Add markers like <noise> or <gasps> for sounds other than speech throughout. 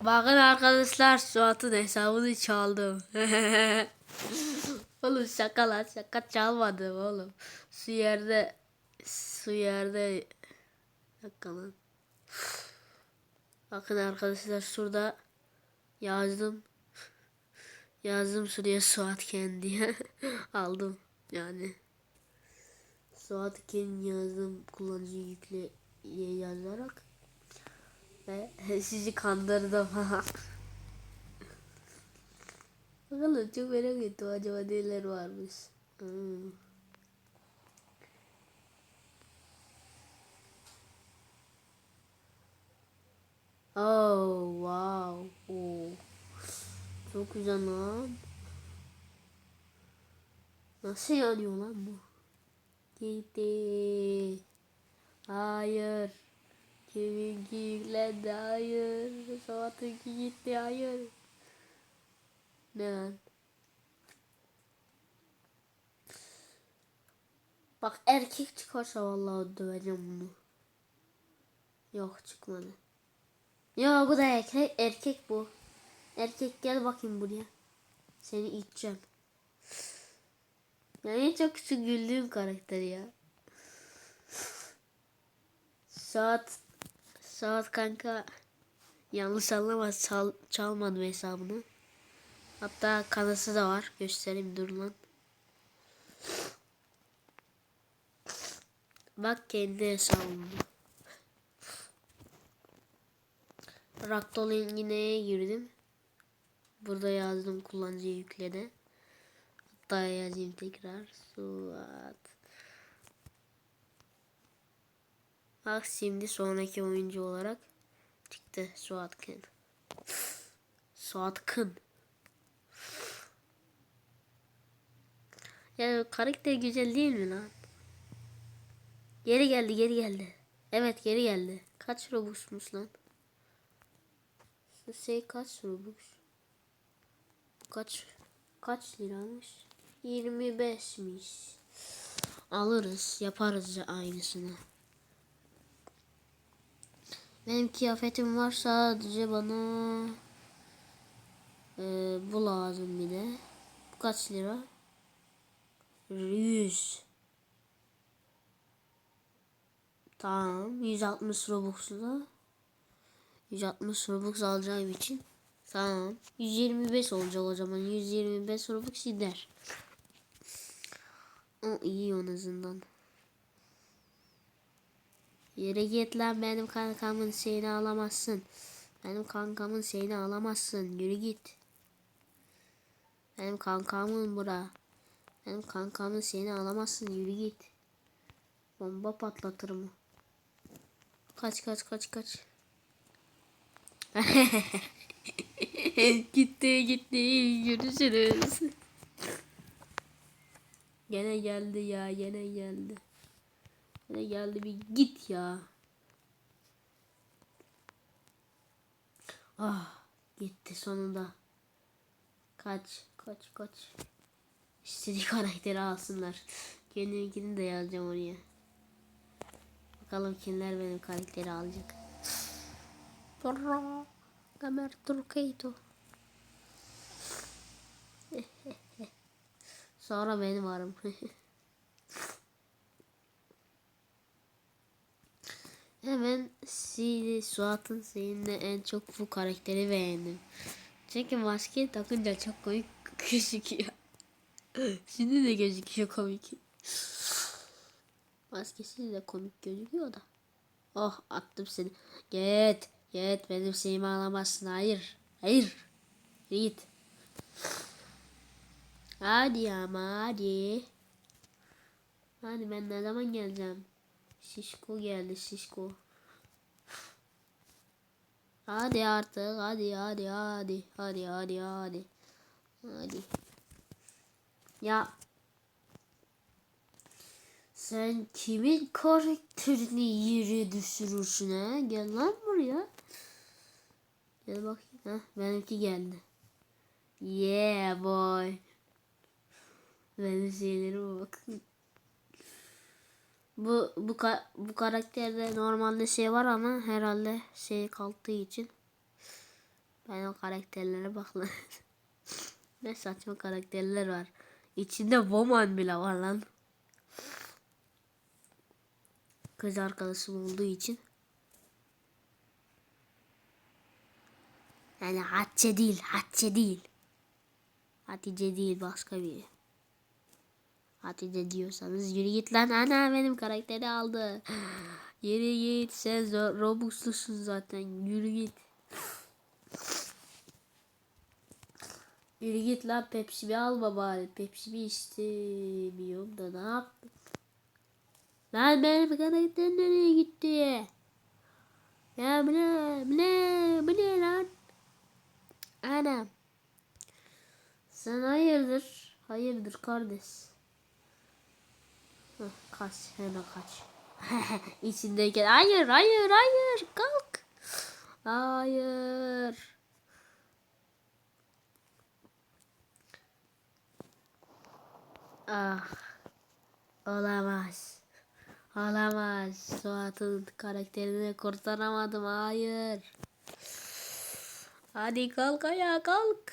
Bakın arkadaşlar Suat'ın hesabını çaldım. <laughs> oğlum şaka lan şaka çalmadım oğlum. Su yerde su yerde dakika. Bakın arkadaşlar şurada yazdım. Yazdım şuraya Suat Ken diye <laughs> aldım yani. Suat Ken yazdım kullanıcı yükle yazarak ve sizi <laughs> kandırdım. <laughs> Bakalım çok merak ettim acaba neler varmış. Hmm. Oh wow. Oh. Çok güzel lan. Nasıl yanıyor lan bu? Gitti. Hayır. Yüklendi? Hayır. Saat'inki gitti. Hayır. Ne? Bak erkek çıkarsa vallahi döveceğim bunu. Yok çıkmadı. Ya bu da erkek, erkek bu. Erkek gel bakayım buraya. Seni iteceğim. Yani çok küçük güldüğüm karakter ya. Saat saat kanka yanlış anlamaz çal, çalmadım hesabını. Hatta kanası da var. Göstereyim dur lan. Bak kendi hesabımda. Raktol yine girdim. Burada yazdım kullanıcı yükledi. Hatta yazayım tekrar. Suat. Bak şimdi sonraki oyuncu olarak çıktı Suat Kın. Suat. Ya karakter güzel değil mi lan? Geri geldi geri geldi. Evet geri geldi. Kaç Robux'muş lan? Şey kaç Robux? Kaç kaç liramış? 25'miş. Alırız, yaparız aynısını. Benim kıyafetim var sadece bana e, bu lazım bir de. Bu kaç lira? 100. Tamam. 160 Robux'la. 160 Robux alacağım için. Tamam. 125 olacak o zaman. 125 Robux gider. O iyi en azından. Yere git lan benim kankamın şeyini alamazsın. Benim kankamın şeyini alamazsın. Yürü git. Benim kankamın bura. Benim kankamın şeyini alamazsın. Yürü git. Bomba patlatırım. Kaç kaç kaç kaç. <laughs> gitti gitti görüşürüz. <laughs> Gene geldi ya gene geldi. Gene geldi bir git ya. Ah gitti sonunda. Kaç kaç kaç. İstediği <laughs> karakteri alsınlar. Kendimkini de yazacağım oraya. Bakalım kimler benim karakteri alacak. Torra. Gamer Turkeito. <laughs> Sonra benim varım. <laughs> Hemen Sili Suat'ın seninle en çok bu karakteri beğendim. Çünkü maske takınca çok komik <laughs> gözüküyor. Şimdi de gözüküyor komik. Maskesiz de komik gözüküyor da. Oh attım seni. Git. Git benim şeyimi alamazsın. Hayır. Hayır. Git. Hadi ama hadi. Hadi ben ne zaman geleceğim? Şişko geldi şişko. Hadi artık hadi hadi hadi hadi hadi hadi. Hadi. Ya sen kimin karakterini yere düşürürsün ha? Gel lan buraya. Gel bakayım. Heh, benimki geldi. Yeah boy. Benim şeylerime bakın. Bu bu ka bu karakterde normalde şey var ama herhalde şey kalktığı için Benim karakterlere bak <laughs> ne saçma karakterler var. İçinde Woman bile var lan. Kız arkadaşım olduğu için. Yani Hatice değil, Hatice değil. Hatice değil başka biri. Hatice diyorsanız yürü git lan ana benim karakteri aldı. <gasps> Yürü git sen Robux'lusun zaten yürü git. <gasps> Yürü git lan Pepsi bir al bari. Pepsi bir istemiyorum da ne yaptın? Lan benim karakter nereye gitti? Ya bu ne? Bu ne? Bu ne lan? Anam. Sen hayırdır? Hayırdır kardeş? Heh, kaç hemen kaç. <laughs> İçindeyken hayır hayır hayır kalk. Hayır. Ah. Olamaz. Olamaz. Suat'ın karakterini kurtaramadım. Hayır. Hadi kalk ayağa kalk.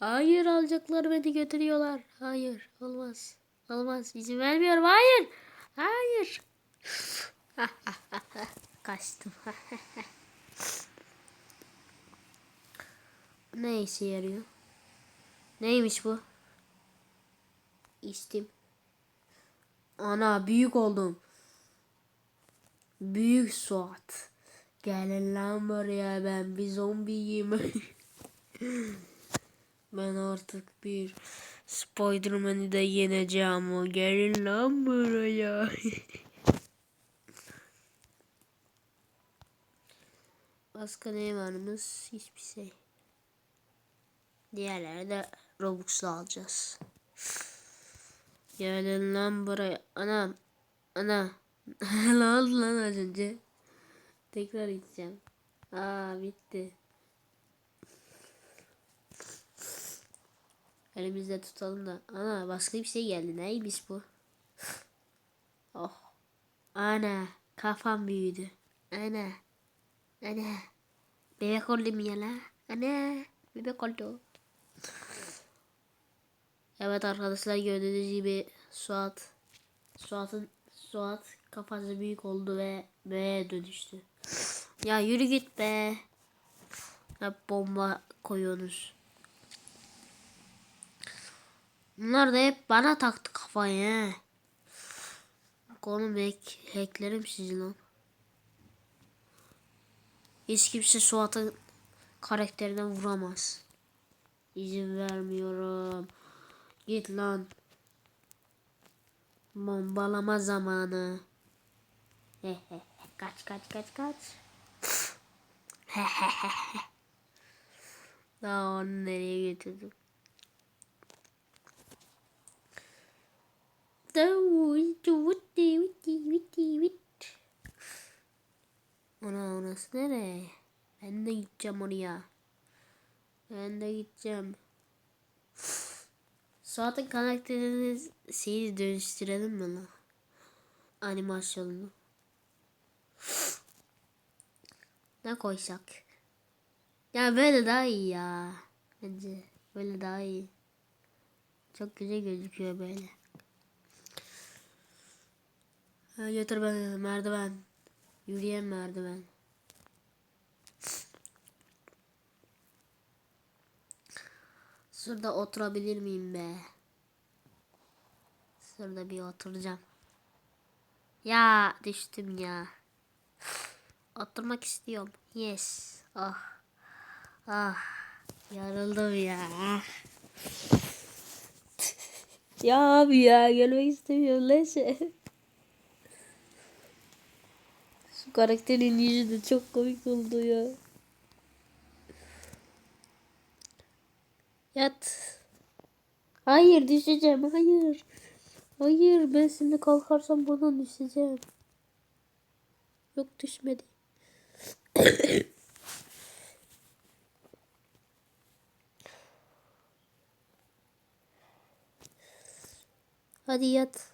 Hayır alacaklar beni götürüyorlar. Hayır olmaz. Olmaz izin vermiyorum. Hayır. Hayır. <laughs> Kaçtım. <laughs> ne işe yarıyor? Neymiş bu? İçtim. Ana büyük oldum. Büyük Suat. Gelin lan buraya ben bir zombiyim. <laughs> ben artık bir Spiderman'i de yeneceğim o. Gelin lan buraya. <laughs> Başka ne varmış? Hiçbir şey. Diğerleri de Robux'la alacağız. Gelin lan buraya. Anam. Ana. <laughs> ne oldu lan az önce? Tekrar gideceğim. Aa bitti. Elimizde tutalım da. Ana başka bir şey geldi. Neymiş bu? <laughs> Oh. Ana kafam büyüdü. Ana. Ana. Bebek oldum ya la. Ana. Bebek oldu. <laughs> Evet arkadaşlar gördüğünüz gibi Suat Suat'ın Suat kafası büyük oldu ve B'ye dönüştü. <laughs> Ya yürü git be. Hep bomba koyuyorsunuz. Bunlar da hep bana taktı kafayı he. Konum hack, hacklerim sizi lan. Hiç kimse Suat'ın karakterine vuramaz. İzin vermiyorum. Git lan. Bombalama zamanı. kaç kaç kaç kaç. <laughs> Daha onu nereye getirdim? Ana orası nereye? Ben de gideceğim oraya. Ben de gideceğim. Suat'ın karakterini şeyi dönüştürelim mi lan? Animasyonunu. Ne koysak? Ya böyle daha iyi ya. Bence böyle daha iyi. Çok güzel gözüküyor böyle. Götür beni merdiven. Yürüyen merdiven. Şurada oturabilir miyim be? Şurada bir oturacağım. Ya düştüm ya. Oturmak istiyorum. Yes. Ah. Ah. Yarıldım ya. <laughs> ya abi ya gelmek istemiyorum neyse. Karakterin yüzü de çok komik oldu ya. Yat. Hayır düşeceğim. Hayır. Hayır ben şimdi kalkarsam buradan düşeceğim. Yok düşmedi. <coughs> Hadi yat.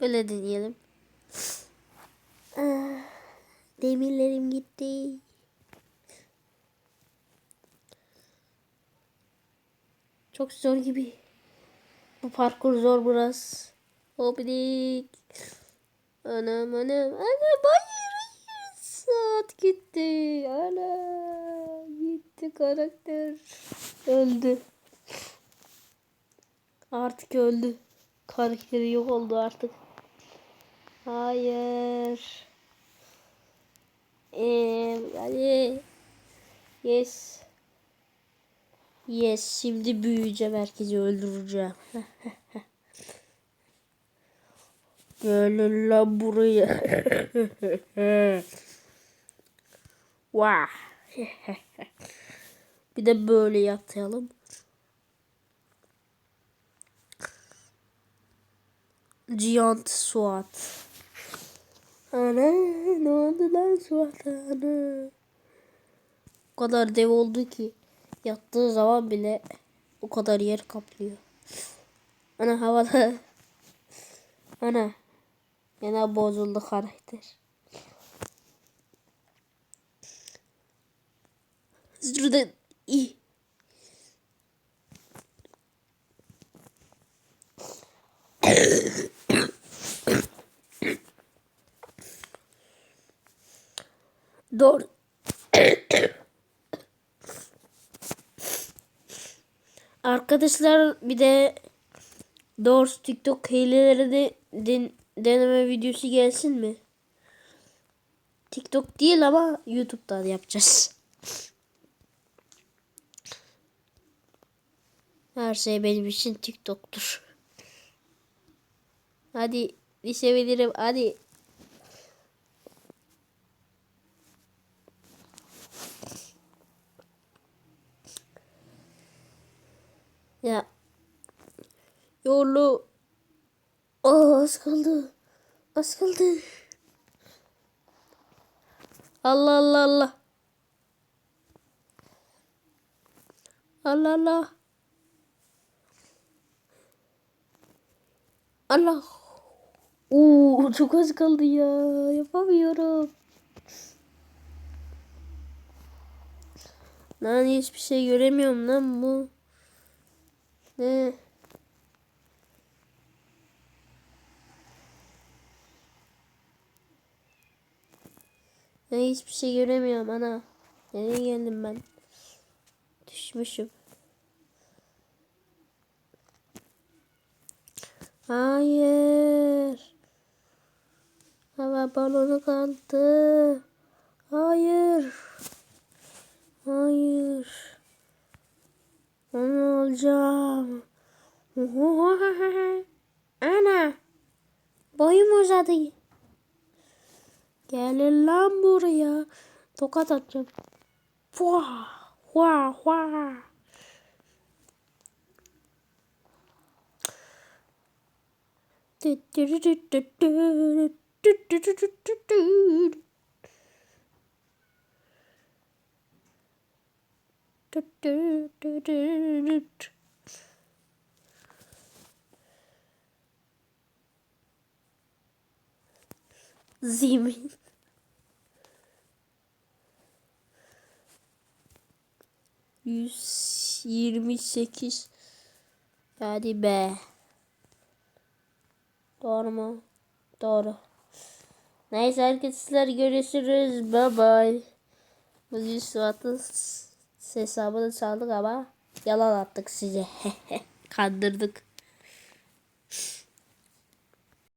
Böyle deneyelim. Demirlerim gitti. Çok zor gibi. Bu parkur zor biraz. Hopidik. Anam anam anam hayır hayır. Saat gitti. Ana gitti karakter. Öldü. Artık öldü. Karakteri yok oldu artık. Hayır. Eee hadi. Yes. Yes şimdi büyüyeceğim herkesi öldüreceğim. <laughs> Gelin lan buraya. <laughs> Vah. <laughs> Bir de böyle yatayalım. Giant Suat. Ana ne oldu lan Suat ana? O kadar dev oldu ki yattığı zaman bile o kadar yer kaplıyor. Ana havada. Ana. Yine bozuldu karakter. Şurada iyi. Doğru. Arkadaşlar bir de Doors TikTok hileleri de den- deneme videosu gelsin mi? TikTok değil ama YouTube'dan yapacağız. Her şey benim için TikTok'tur. Hadi düşebilirim hadi. Ya. Yolu. Aa az kaldı. Az kaldı. Allah Allah Allah. Allah Allah. Allah. Oo çok az kaldı ya. Yapamıyorum. Lan hiçbir şey göremiyorum lan bu. Ne? Ben hiçbir şey göremiyorum ana. Nereye geldim ben? Düşmüşüm. Hayır. Hava balonu kaldı. Hayır. Hayır. Ne olacağım? <laughs> Ana. Boyum uzadı. Gelin lan buraya. Tokat atacağım. Vah. Vah. Vah. Zemin. Yüz yirmi sekiz. Hadi be. Doğru mu? Doğru. Neyse arkadaşlar görüşürüz. Bye bye. Bugün Suat'ın Hesabını çaldık ama yalan attık size. <laughs> Kandırdık.